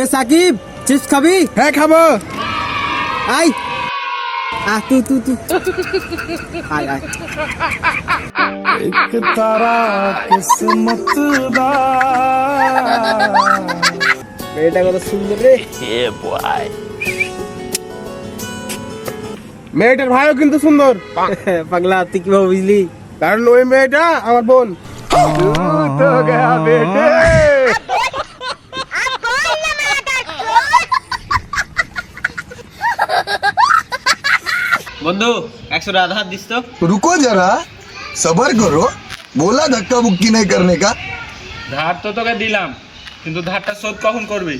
এ Shakib chips খাবি? হ্যাঁ খাব। আই আ তু তু তু। আয় আয়। এক তারা কিসমত দা মেয়েটা কত সুন্দর রে। এ বয় মেয়েটার ভাইও কিন্তু সুন্দর। পাগলা তুই কীভাবে বুঝলি? কারণ ওই মেয়েটা আমার বোন। তো গেয়া বেটে। বন্ধু একশো আধার দিস তো रुको जरा सबर करो बोला धक्का बुक्की नहीं करने का ধার তো তোকে দিলাম কিন্তু ধারটা শোধ কখন করবি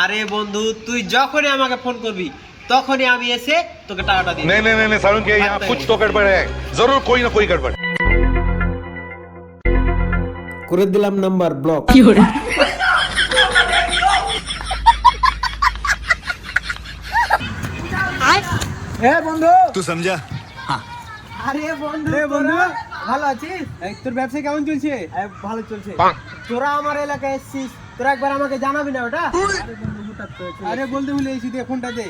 আরে বন্ধু তুই যখনই আমাকে ফোন করবি তখনই আমি এসে তোকে টাকাটা দিই नहीं नहीं नहीं नहीं सारुण के यहाँ कुछ तो गड़बड़ है जरूर कोई ना कोई गड़बड़ করে দিলাম নাম্বার ব্লক এ বন্ধু। তুই সমঝা। হ্যাঁ। আরে বন্ধু রে বন্ধু। ভালো আছিস? তোর ব্যবসা কেমন চলছে? ভালো চলছে। তোরা আমার এলাকায় এসছিস তোরা একবার আমাকে জানাবি না ওটা? আরে বলতে ভুলে এসি দে ফোনটা দে।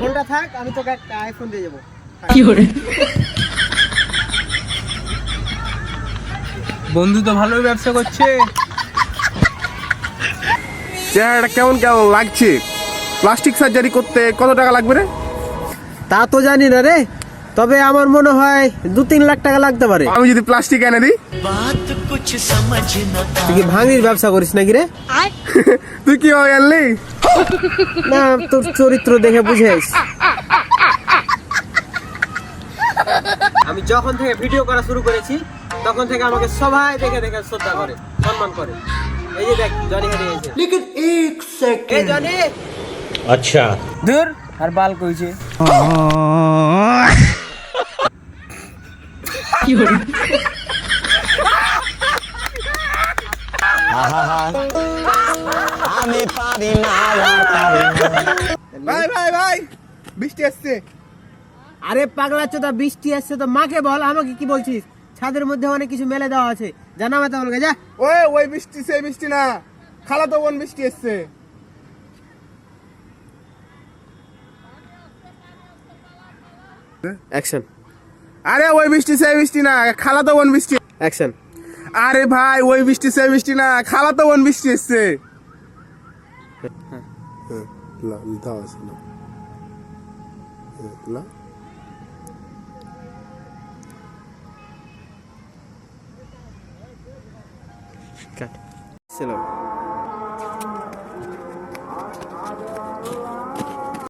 ফোনটা থাক আমি তোকে একটা আইফোন দিয়ে যাব কি করে বন্ধু তো ভালোই ব্যবসা করছে। কেমন কেমন লাগছে? প্লাস্টিক সার্জারি করতে কত টাকা লাগবে রে? তা তো জানি না রে। তবে আমার মনে হয় দু তিন লাখ টাকা লাগতে পারে। আমি যদি প্লাস্টিক এনে দিই। তুই কি ভাঙির ব্যবসা করিস নাকি রে? তুই কি হবে আনলি না তোর চরিত্র দেখে বুঝেস আমি যখন থেকে ভিডিও করা শুরু করেছি তখন থেকে আমাকে সবাই দেখে দেখে শ্রদ্ধা করে সম্মান করে। এই যে দেখ জনি হারি এসে। লেকিন এক সেকেন্ড এই জনি। আচ্ছা। দূর আর বাল কইছে। ভাই ভাই ভাই বৃষ্টি আসছে। আরে পাগলা চোদা বৃষ্টি আসছে তো মাকে বল আমাকে কি বলছিস? ছাদের মধ্যে অনেক কিছু মেলে দেওয়া আছে। জানা মাতা বলকে যা। ওই ওই বৃষ্টি সেই বৃষ্টি না। খালা তো বোন বৃষ্টি এসছে অ্যাকশন আরে ওই বৃষ্টি সেই বৃষ্টি না খালা তো বোন বৃষ্টি। অ্যাকশন আরে ভাই ওই বৃষ্টি সেই বৃষ্টি না খালা তো বোন বৃষ্টি এসছে ছিল।